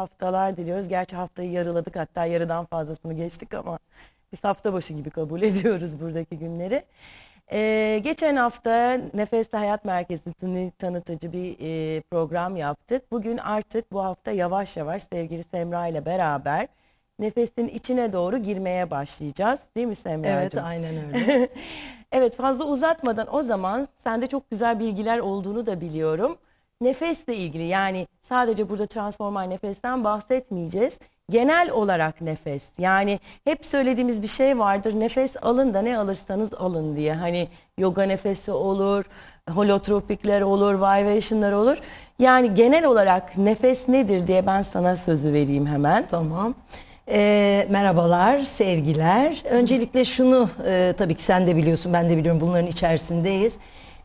Haftalar diliyoruz. Gerçi haftayı yarıladık hatta yarıdan fazlasını geçtik ama biz hafta başı gibi kabul ediyoruz buradaki günleri. Ee, geçen hafta Nefesli Hayat Merkezi'ni tanıtıcı bir e, program yaptık. Bugün artık bu hafta yavaş yavaş sevgili Semra ile beraber nefesin içine doğru girmeye başlayacağız. Değil mi Semra'cığım? Evet aynen öyle. Evet fazla uzatmadan o zaman sende çok güzel bilgiler olduğunu da biliyorum. Nefesle ilgili yani sadece burada transformal nefesten bahsetmeyeceğiz. Genel olarak nefes yani hep söylediğimiz bir şey vardır nefes alın da ne alırsanız alın diye. Hani yoga nefesi olur, holotropikler olur, vibration'lar olur. Yani genel olarak nefes nedir diye ben sana sözü vereyim hemen. tamam. Ee, merhabalar, sevgiler. Öncelikle şunu e, tabii ki sen de biliyorsun, ben de biliyorum bunların içerisindeyiz.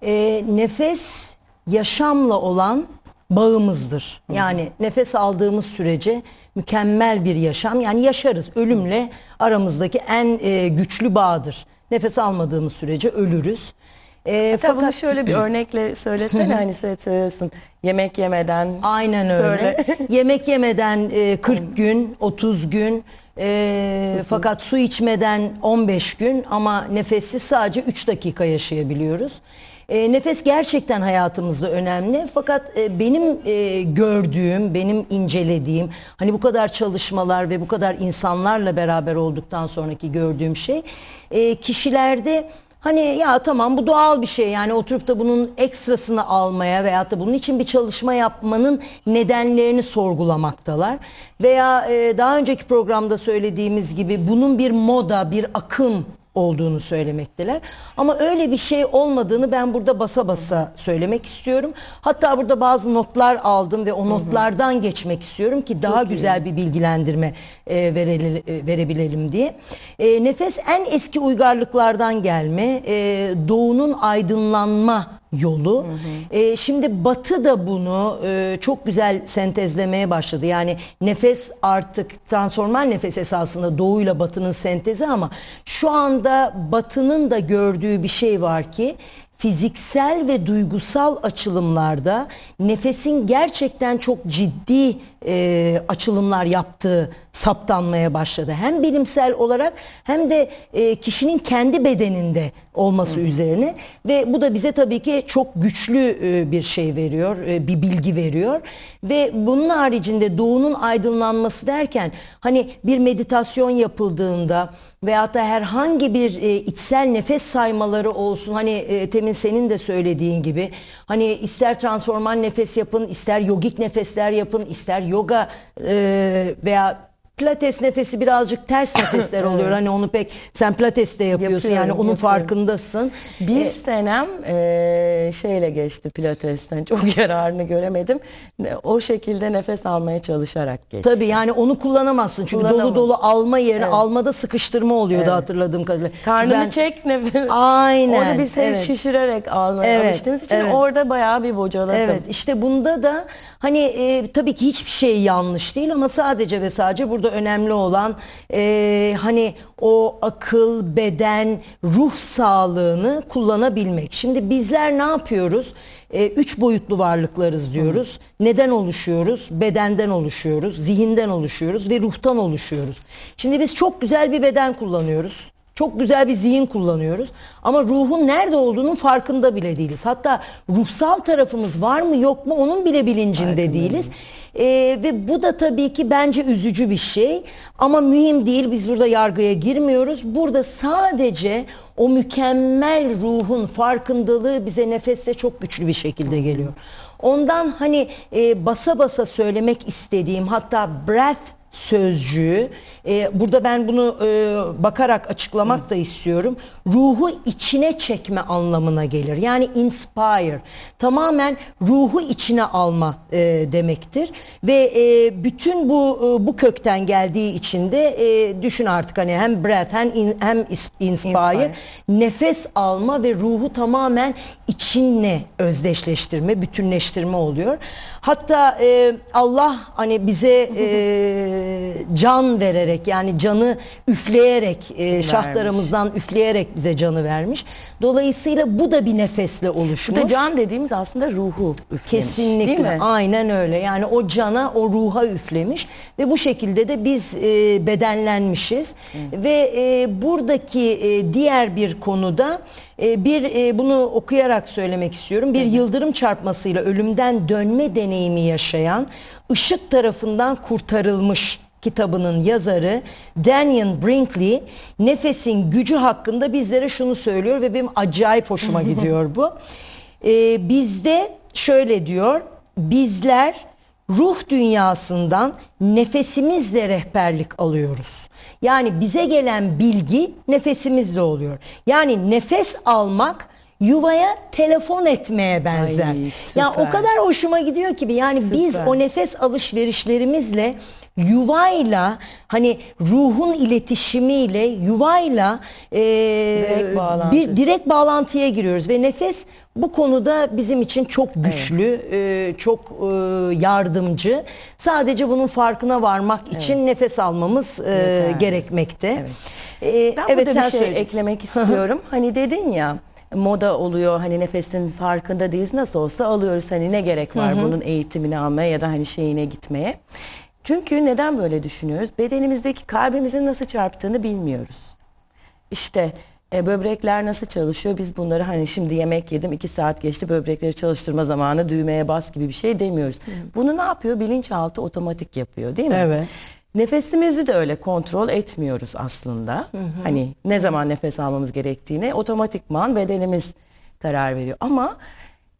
Ee, nefes yaşamla olan bağımızdır. Yani nefes aldığımız sürece mükemmel bir yaşam. Yani yaşarız. Ölümle aramızdaki en e, güçlü bağdır. Nefes almadığımız sürece ölürüz. Ee, Hatta bunu şöyle bir örnekle söylesene hani söyle- söylüyorsun yemek yemeden. Aynen öyle. Söyle. Yemek yemeden e, 40 gün, 30 gün, e, Susuz. fakat su içmeden 15 gün ama nefessiz sadece 3 dakika yaşayabiliyoruz. E, nefes gerçekten hayatımızda önemli fakat e, benim e, gördüğüm, benim incelediğim, hani bu kadar çalışmalar ve bu kadar insanlarla beraber olduktan sonraki gördüğüm şey, e, kişilerde Hani ya tamam bu doğal bir şey yani oturup da bunun ekstrasını almaya veyahut da bunun için bir çalışma yapmanın nedenlerini sorgulamaktalar. Veya e, daha önceki programda söylediğimiz gibi bunun bir moda, bir akım olduğunu söylemekteler. Ama öyle bir şey olmadığını ben burada basa basa söylemek istiyorum. Hatta burada bazı notlar aldım ve o notlardan geçmek istiyorum ki daha iyi. güzel bir bilgilendirme e, vereli- e, verebilelim diye. E, nefes en eski uygarlıklardan gelme, e, doğunun aydınlanma yolu. E, şimdi Batı da bunu e, çok güzel sentezlemeye başladı. Yani nefes artık transformal nefes esasında doğuyla Batı'nın sentezi ama şu anda Batı'nın da gördüğü bir şey var ki fiziksel ve duygusal açılımlarda nefesin gerçekten çok ciddi e, açılımlar yaptığı saptanmaya başladı. Hem bilimsel olarak hem de e, kişinin kendi bedeninde olması üzerine. Ve bu da bize tabii ki çok güçlü e, bir şey veriyor, e, bir bilgi veriyor. Ve bunun haricinde doğunun aydınlanması derken hani bir meditasyon yapıldığında veyahut da herhangi bir e, içsel nefes saymaları olsun hani temin senin de söylediğin gibi hani ister transformal nefes yapın ister yogik nefesler yapın ister yoga veya Pilates nefesi birazcık ters nefesler oluyor. Hani onu pek sen pilates de yapıyorsun yani Yapıyorum, onun yapıyorum. farkındasın. Bir E, senem eee, şeyle geçti pilatesten çok yararını göremedim. O şekilde nefes almaya çalışarak geçti. Tabii yani onu kullanamazsın. Çünkü dolu Kullanamam. dolu alma yerine Evet. almada sıkıştırma oluyordu hatırladığım kadarıyla. Karnını ben- çek nefes. Aynen, Onu biz evet. şişirerek almaya Evet, alıştığımız için evet. orada bayağı bir bocaladım. Evet işte bunda da hani e, tabii ki hiçbir şey yanlış değil ama sadece ve sadece burada önemli olan e, hani o akıl, beden, ruh sağlığını kullanabilmek. Şimdi bizler ne yapıyoruz? E, üç boyutlu varlıklarız diyoruz. Neden oluşuyoruz? Bedenden oluşuyoruz, zihinden oluşuyoruz ve ruhtan oluşuyoruz. Şimdi biz çok güzel bir beden kullanıyoruz. Çok güzel bir zihin kullanıyoruz ama ruhun nerede olduğunun farkında bile değiliz. Hatta ruhsal tarafımız var mı yok mu onun bile bilincinde değiliz. Ee, ve bu da tabii ki bence üzücü bir şey ama mühim değil biz burada yargıya girmiyoruz. Burada sadece o mükemmel ruhun farkındalığı bize nefeste çok güçlü bir şekilde geliyor. Ondan hani e, basa basa söylemek istediğim hatta breath sözcüğü e, burada ben bunu e, bakarak açıklamak da istiyorum. Ruhu içine çekme anlamına gelir. Yani inspire. Tamamen ruhu içine alma e, demektir. Ve e, bütün bu e, bu kökten geldiği için de e, düşün artık hani hem breath hem in- hem inspire, Inspire. nefes alma ve ruhu tamamen içinle özdeşleştirme, bütünleştirme oluyor. Hatta e, Allah hani bize e, can vererek yani canı üfleyerek e, şahlarımızdan üfleyerek bize canı vermiş. Dolayısıyla bu da bir nefesle Bu oluşmuş. da can dediğimiz aslında ruhu üflemiş. Değil Kesinlikle mi? aynen öyle yani o cana o ruha üflemiş ve bu şekilde de biz e, bedenlenmişiz ve e, buradaki e, diğer bir konuda e, bir e, bunu okuyarak söylemek istiyorum bir yıldırım çarpmasıyla ölümden dönme deneyimi yaşayan ışık tarafından kurtarılmış kitabının yazarı Daniel Brinkley nefesin gücü hakkında bizlere şunu söylüyor ve benim acayip hoşuma gidiyor bu. Ee, bizde şöyle diyor bizler ruh dünyasından nefesimizle rehberlik alıyoruz. Yani bize gelen bilgi nefesimizle oluyor. Yani nefes almak yuvaya telefon etmeye benzer. Ay, ya o kadar hoşuma gidiyor ki yani biz Süper. o nefes alışverişlerimizle yuvayla hani ruhun iletişimiyle yuvayla e, Direkt bağlantı. bir direkt bağlantıya giriyoruz ve nefes bu konuda bizim için çok güçlü, e, çok e, yardımcı. Sadece bunun farkına varmak için nefes almamız e, Yeterli. gerekmekte. Evet. E, Ben evet burada bir şey söyle. eklemek istiyorum. hani dedin ya moda oluyor hani nefesin farkında değiliz nasıl olsa alıyoruz hani ne gerek var bunun eğitimini almaya ya da hani şeyine gitmeye. Çünkü neden böyle düşünüyoruz? Bedenimizdeki kalbimizin nasıl çarptığını bilmiyoruz. İşte e, böbrekler nasıl çalışıyor? Biz bunları hani şimdi yemek yedim iki saat geçti böbrekleri çalıştırma zamanı düğmeye bas gibi bir şey demiyoruz. Bunu ne yapıyor? Bilinçaltı otomatik yapıyor değil mi? Evet. Nefesimizi de öyle kontrol etmiyoruz aslında. Hani ne zaman nefes almamız gerektiğine otomatikman bedenimiz karar veriyor. Ama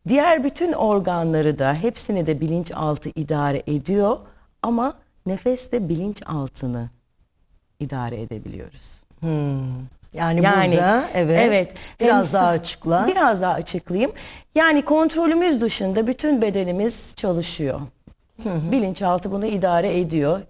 diğer bütün organları da hepsini de bilinçaltı idare ediyor. Ama nefesle bilinçaltını idare edebiliyoruz. Yani, burada evet, biraz Hem- daha açıkla. Biraz daha açıklayayım. Yani kontrolümüz dışında bütün bedenimiz çalışıyor. Bilinçaltı bunu idare ediyor.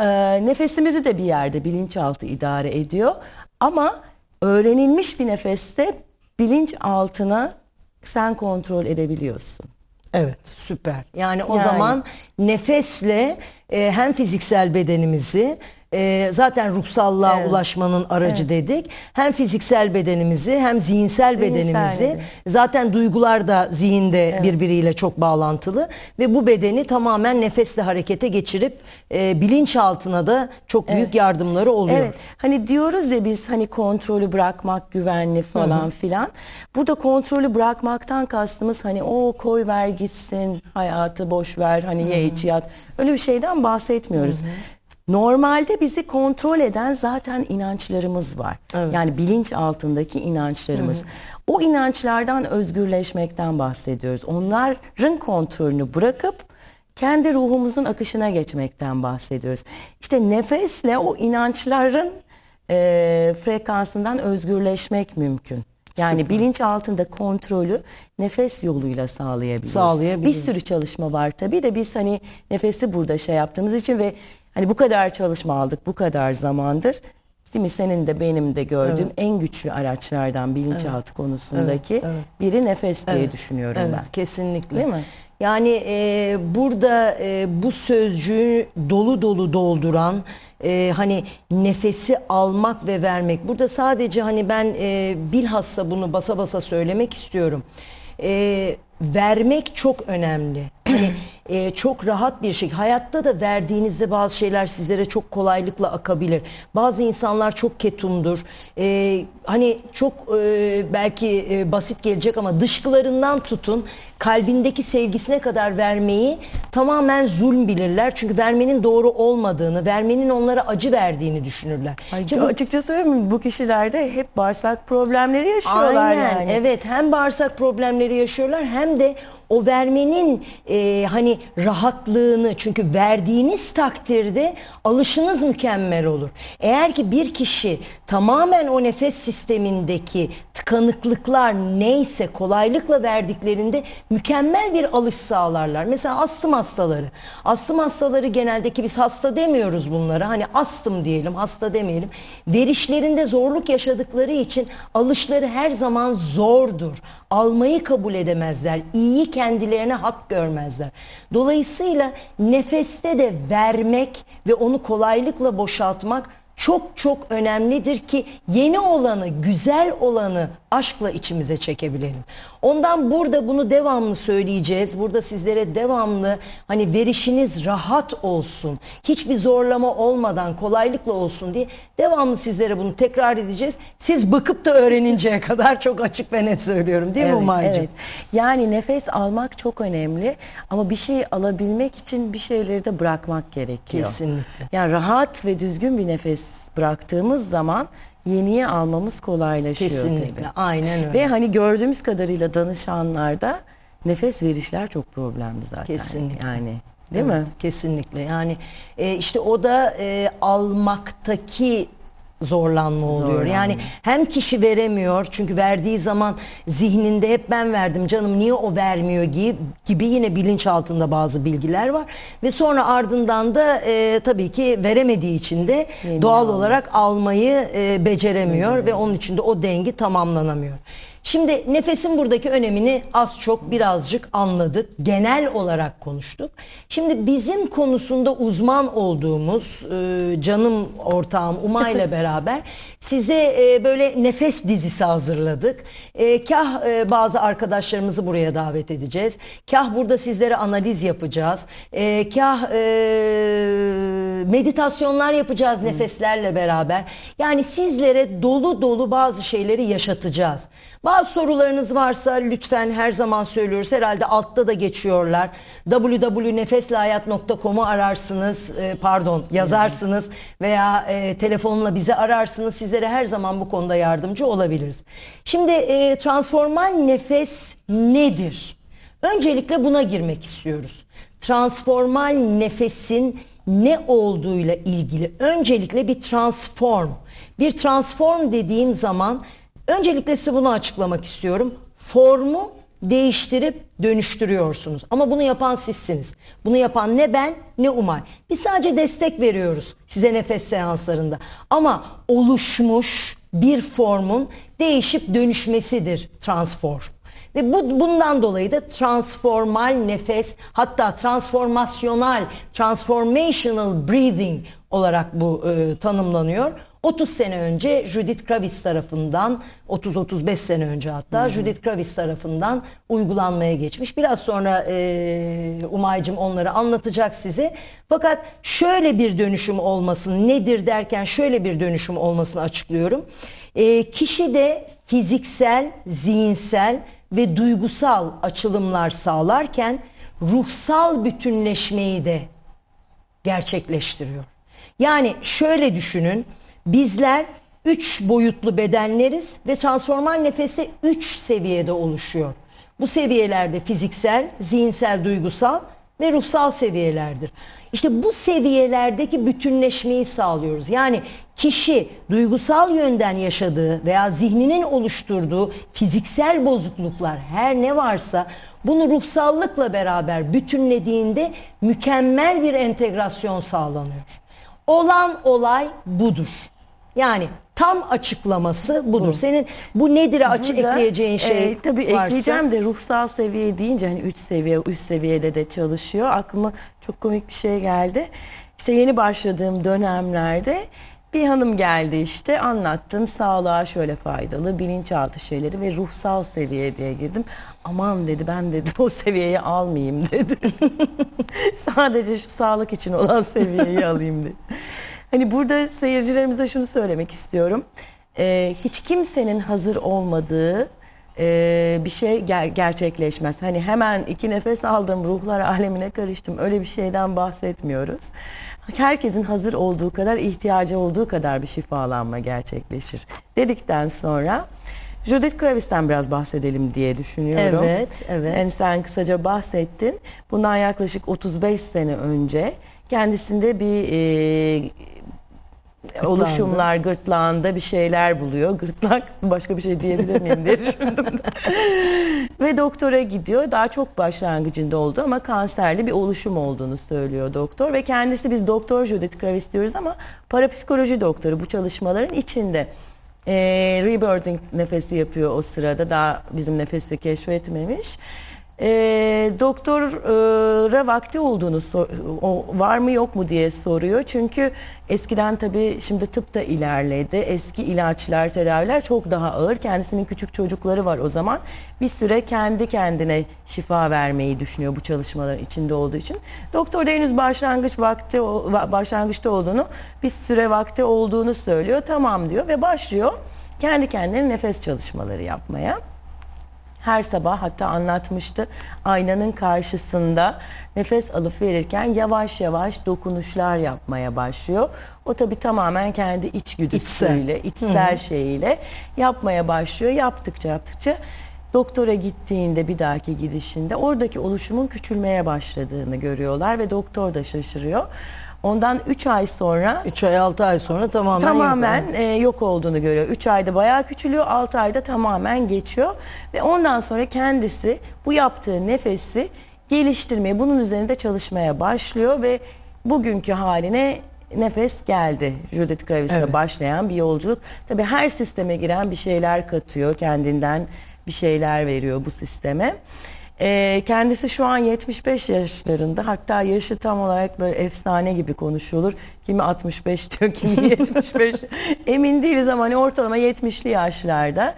Ee, nefesimizi de bir yerde bilinçaltı idare ediyor. Ama öğrenilmiş bir nefeste bilinçaltına sen kontrol edebiliyorsun. Evet süper. Yani o Yani. zaman nefesle e, hem fiziksel bedenimizi e, zaten ruhsallığa Evet. ulaşmanın aracı dedik. Hem fiziksel bedenimizi hem zihinsel, Zihinsel bedenimizi beden. zaten duygular da zihinde birbiriyle çok bağlantılı ve bu bedeni tamamen nefesle harekete geçirip e, bilinçaltına da çok büyük yardımları oluyor. Evet. Hani diyoruz ya biz hani kontrolü bırakmak güvenli falan filan. Burada kontrolü bırakmaktan kastımız hani o koy ver gitsin hayatı boş ver hani ye iç yat. Öyle bir şeyden bahsetmiyoruz. Normalde bizi kontrol eden zaten inançlarımız var. Evet. Yani bilinç altındaki inançlarımız. O inançlardan özgürleşmekten bahsediyoruz. Onların kontrolünü bırakıp kendi ruhumuzun akışına geçmekten bahsediyoruz. İşte nefesle o inançların e, frekansından özgürleşmek mümkün. Yani bilinç altında kontrolü nefes yoluyla sağlayabiliyoruz. Sağlayabiliyoruz. Bir sürü çalışma var tabii de biz hani nefesi burada şey yaptığımız için ve hani bu kadar çalışma aldık bu kadar zamandır. Değil mi? Senin de benim de gördüğüm en güçlü araçlardan bilinçaltı konusundaki Evet, evet. biri nefes diye düşünüyorum Evet, ben. kesinlikle. Değil mi? Yani e, burada e, bu sözcüğü dolu dolu dolduran e, hani nefesi almak ve vermek. Burada sadece hani ben e, bilhassa bunu basa basa söylemek istiyorum. E, vermek çok önemli. Hani e, çok rahat bir şey. Hayatta da verdiğinizde bazı şeyler sizlere çok kolaylıkla akabilir. Bazı insanlar çok ketumdur. E, hani çok e, belki e, basit gelecek ama dışkılarından tutun kalbindeki sevgisine kadar vermeyi tamamen zulm bilirler. Çünkü vermenin doğru olmadığını, vermenin onlara acı verdiğini düşünürler. Ay, açıkça söyleyeyim mi? Bu kişilerde hep bağırsak problemleri yaşıyorlar Aynen yani. evet hem bağırsak problemleri yaşıyorlar hem de o vermenin e, hani rahatlığını çünkü verdiğiniz takdirde alışınız mükemmel olur. Eğer ki bir kişi tamamen o nefes sistemindeki tıkanıklıklar neyse kolaylıkla verdiklerinde mükemmel bir alış sağlarlar. Mesela astım hastaları. Astım hastaları geneldeki biz hasta demiyoruz bunlara. Hani astım diyelim, hasta demeyelim. Verişlerinde zorluk yaşadıkları için alışları her zaman zordur. Almayı kabul edemezler. İyiyi kendilerine hak görmezler. Dolayısıyla nefeste de vermek ve onu kolaylıkla boşaltmak çok çok önemlidir ki yeni olanı, güzel olanı aşkla içimize çekebilelim. Ondan burada bunu devamlı söyleyeceğiz. Burada sizlere devamlı hani verişiniz rahat olsun. Hiçbir zorlama olmadan kolaylıkla olsun diye devamlı sizlere bunu tekrar edeceğiz. Siz bakıp da öğreninceye kadar çok açık ve net söylüyorum değil mi Evet, Umay'cığım? evet. Yani nefes almak çok önemli ama bir şeyi alabilmek için bir şeyleri de bırakmak gerekiyor. Kesinlikle. Yani rahat ve düzgün bir nefes bıraktığımız zaman yeniye almamız kolaylaşıyor Kesinlikle. tabii. Aynen öyle. Ve hani gördüğümüz kadarıyla danışanlarda nefes verişler çok problemli zaten. Kesinlikle. Yani değil Evet, mi? Kesinlikle. Yani e, işte o da e, almaktaki zorlanma oluyor. Zorlanma. Yani hem kişi veremiyor çünkü verdiği zaman zihninde hep ben verdim canım niye o vermiyor gibi, gibi yine bilinç altında bazı bilgiler var ve sonra ardından da e, tabii ki veremediği için de Yeni doğal alması. olarak almayı e, beceremiyor ve onun için de o dengi tamamlanamıyor. Şimdi nefesin buradaki önemini az çok birazcık anladık. Genel olarak konuştuk. Şimdi bizim konusunda uzman olduğumuz e, canım ortağım Uma ile beraber size e, böyle nefes dizisi hazırladık. E, kah e, bazı arkadaşlarımızı buraya davet edeceğiz. Kah burada sizlere analiz yapacağız. E, kah e, meditasyonlar yapacağız nefeslerle beraber. Yani sizlere dolu dolu bazı şeyleri yaşatacağız. Bazı sorularınız varsa lütfen her zaman söylüyoruz. Herhalde altta da geçiyorlar. www.nefeslehayat.com'u ararsınız. e, pardon yazarsınız veya e, telefonla bizi ararsınız. Sizlere her zaman bu konuda yardımcı olabiliriz. Şimdi e, transformal nefes nedir? Öncelikle buna girmek istiyoruz. Transformal nefesin ne olduğuyla ilgili öncelikle bir transform. Bir transform dediğim zaman öncelikle size bunu açıklamak istiyorum. Formu değiştirip dönüştürüyorsunuz. Ama bunu yapan sizsiniz. Bunu yapan ne ben ne Umay. Biz sadece destek veriyoruz size nefes seanslarında. Ama oluşmuş bir formun değişip dönüşmesidir transform. Ve bu, bundan dolayı da transformal nefes hatta transformasyonal, transformational breathing olarak bu e, tanımlanıyor. 30 sene önce Judith Kravis tarafından 30-35 sene önce hatta Judith Kravis tarafından uygulanmaya geçmiş. Biraz sonra e, Umay'cım onları anlatacak size. Fakat şöyle bir dönüşüm olmasın nedir derken şöyle bir dönüşüm olmasını açıklıyorum. E, kişide fiziksel, zihinsel ve duygusal açılımlar sağlarken ruhsal bütünleşmeyi de gerçekleştiriyor. Yani şöyle düşünün. Bizler üç boyutlu bedenleriz ve transformal nefesi üç seviyede oluşuyor. Bu seviyelerde fiziksel, zihinsel, duygusal ve ruhsal seviyelerdir. İşte bu seviyelerdeki bütünleşmeyi sağlıyoruz. Yani kişi duygusal yönden yaşadığı veya zihninin oluşturduğu fiziksel bozukluklar her ne varsa bunu ruhsallıkla beraber bütünlediğinde mükemmel bir entegrasyon sağlanıyor. Olan olay budur. Yani tam açıklaması budur. Senin bu nedir açı Burada, ekleyeceğin şey e, tabii varsa. ekleyeceğim de ruhsal seviye deyince hani 3 seviye, üst seviyede de çalışıyor. Aklıma çok komik bir şey geldi. İşte yeni başladığım dönemlerde bir hanım geldi işte anlattım sağlığa şöyle faydalı bilinçaltı şeyleri ve ruhsal seviye diye girdim. Aman dedi ben dedi o seviyeyi almayayım dedi. Sadece şu sağlık için olan seviyeyi alayım dedi. Hani burada seyircilerimize şunu söylemek istiyorum. Ee, hiç kimsenin hazır olmadığı e, bir şey ger- gerçekleşmez. Hani hemen iki nefes aldım, ruhlar alemine karıştım. Öyle bir şeyden bahsetmiyoruz. Herkesin hazır olduğu kadar, ihtiyacı olduğu kadar bir şifalanma gerçekleşir. Dedikten sonra Judith Kravis'ten biraz bahsedelim diye düşünüyorum. Evet, evet. Yani sen kısaca bahsettin. Bundan yaklaşık 35 sene önce kendisinde bir e, oluşumlar gırtlağında bir şeyler buluyor. Gırtlak başka bir şey diyebilir miyim diye düşündüm. Ve doktora gidiyor. Daha çok başlangıcında oldu ama kanserli bir oluşum olduğunu söylüyor doktor. Ve kendisi biz doktor Judith Kravis diyoruz ama parapsikoloji doktoru bu çalışmaların içinde. E, rebirthing nefesi yapıyor o sırada. Daha bizim nefesi keşfetmemiş. E, doktora vakti olduğunu sor- o var mı yok mu diye soruyor. Çünkü eskiden tabii şimdi tıp da ilerledi. Eski ilaçlar, tedaviler çok daha ağır. Kendisinin küçük çocukları var o zaman. Bir süre kendi kendine şifa vermeyi düşünüyor bu çalışmaların içinde olduğu için. Doktor da henüz başlangıç vakti başlangıçta olduğunu, bir süre vakti olduğunu söylüyor. Tamam diyor ve başlıyor kendi kendine nefes çalışmaları yapmaya her sabah hatta anlatmıştı aynanın karşısında nefes alıp verirken yavaş yavaş dokunuşlar yapmaya başlıyor. O tabi tamamen kendi içgüdüsüyle, içsel şeyiyle yapmaya başlıyor. Yaptıkça yaptıkça doktora gittiğinde bir dahaki gidişinde oradaki oluşumun küçülmeye başladığını görüyorlar ve doktor da şaşırıyor. Ondan 3 ay sonra 3 ay 6 ay sonra tamamen tamamen yok. e, yok olduğunu görüyor. 3 ayda bayağı küçülüyor, 6 ayda tamamen geçiyor ve ondan sonra kendisi bu yaptığı nefesi geliştirmeye, bunun üzerinde çalışmaya başlıyor ve bugünkü haline nefes geldi. Judith Kravis'le Evet. başlayan bir yolculuk. Tabii her sisteme giren bir şeyler katıyor, kendinden bir şeyler veriyor bu sisteme. Ee, kendisi şu an 75 yaşlarında hatta yaşı tam olarak böyle efsane gibi konuşulur. Kimi 65 diyor, kimi 75. Emin değiliz ama hani ortalama 70'li yaşlarda.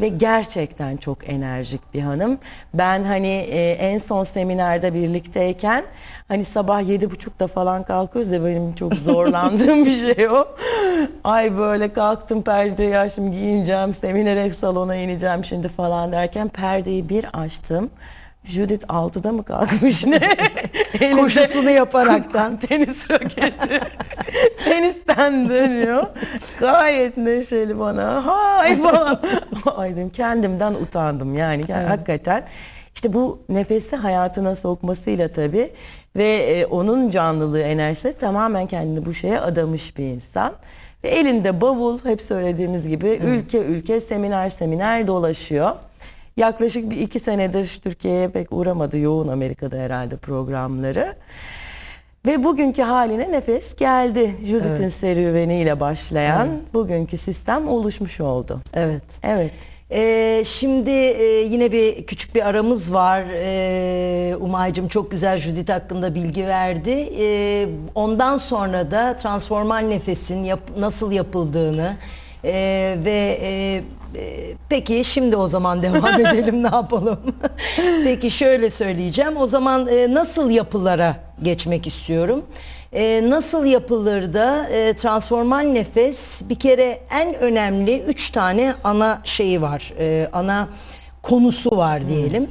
Ve gerçekten çok enerjik bir hanım. Ben hani e, en son seminerde birlikteyken hani sabah yedi buçukta falan kalkıyoruz ya benim çok zorlandığım bir şey o. Ay böyle kalktım perdeyi açtım giyineceğim seminere salona ineceğim şimdi falan derken perdeyi bir açtım. Judith 6'da mı kalkmış ne? Koşusunu yaparaktan. tenis raketi. Tenisten dönüyor. Gayet neşeli bana. Hay falan. Ay dedim kendimden utandım yani. Yani Hakikaten işte bu nefesi hayatına sokmasıyla tabii ve e, onun canlılığı enerjisi tamamen kendini bu şeye adamış bir insan. Ve elinde bavul hep söylediğimiz gibi ülke ülke seminer seminer dolaşıyor. Yaklaşık bir iki senedir Türkiye'ye pek uğramadı. Yoğun Amerika'da herhalde programları. Ve bugünkü haline nefes geldi. Judith'in serüveniyle başlayan bugünkü sistem oluşmuş oldu. Evet. Evet. Ee, şimdi e, yine bir küçük bir aramız var. Ee, Umay'cığım çok güzel Judith hakkında bilgi verdi. Ee, ondan sonra da transformal nefesin yap- nasıl yapıldığını e, ve e, e, peki şimdi o zaman devam edelim ne yapalım? peki şöyle söyleyeceğim. O zaman e, nasıl yapılara geçmek istiyorum. E, nasıl yapılır da e, transformal nefes bir kere en önemli üç tane ana şeyi var. E, ana konusu var diyelim.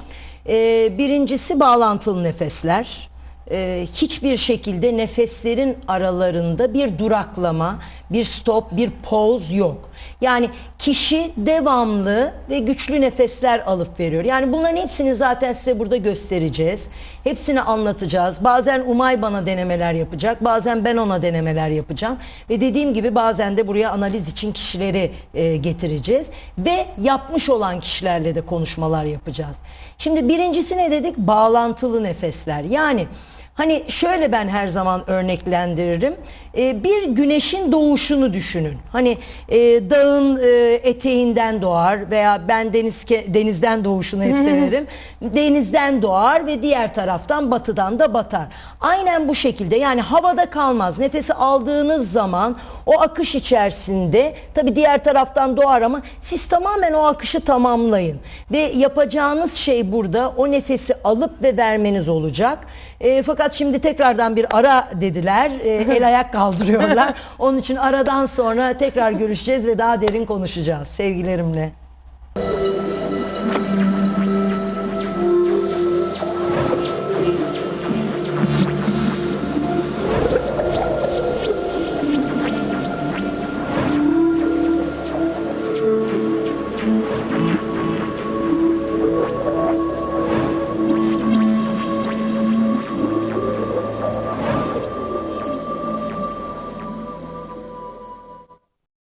E, birincisi bağlantılı nefesler. E, hiçbir şekilde nefeslerin aralarında bir duraklama, bir stop, bir pause yok. Yani kişi devamlı ve güçlü nefesler alıp veriyor. Yani bunların hepsini zaten size burada göstereceğiz. Hepsini anlatacağız. Bazen Umay bana denemeler yapacak, bazen ben ona denemeler yapacağım. Ve dediğim gibi bazen de buraya analiz için kişileri e, getireceğiz. Ve yapmış olan kişilerle de konuşmalar yapacağız. Şimdi birincisi ne dedik? Bağlantılı nefesler. Yani Hani şöyle ben her zaman örneklendiririm. Ee, bir güneşin doğuşunu düşünün. Hani e, dağın e, eteğinden doğar veya ben deniz denizden doğuşunu hep severim. Denizden doğar ve diğer taraftan batıdan da batar. Aynen bu şekilde yani havada kalmaz. Nefesi aldığınız zaman o akış içerisinde tabi diğer taraftan doğar ama siz tamamen o akışı tamamlayın. Ve yapacağınız şey burada o nefesi alıp ve vermeniz olacak. E, fakat şimdi tekrardan bir ara dediler. E, el ayak kaldırıyorlar. Onun için aradan sonra tekrar görüşeceğiz ve daha derin konuşacağız sevgilerimle.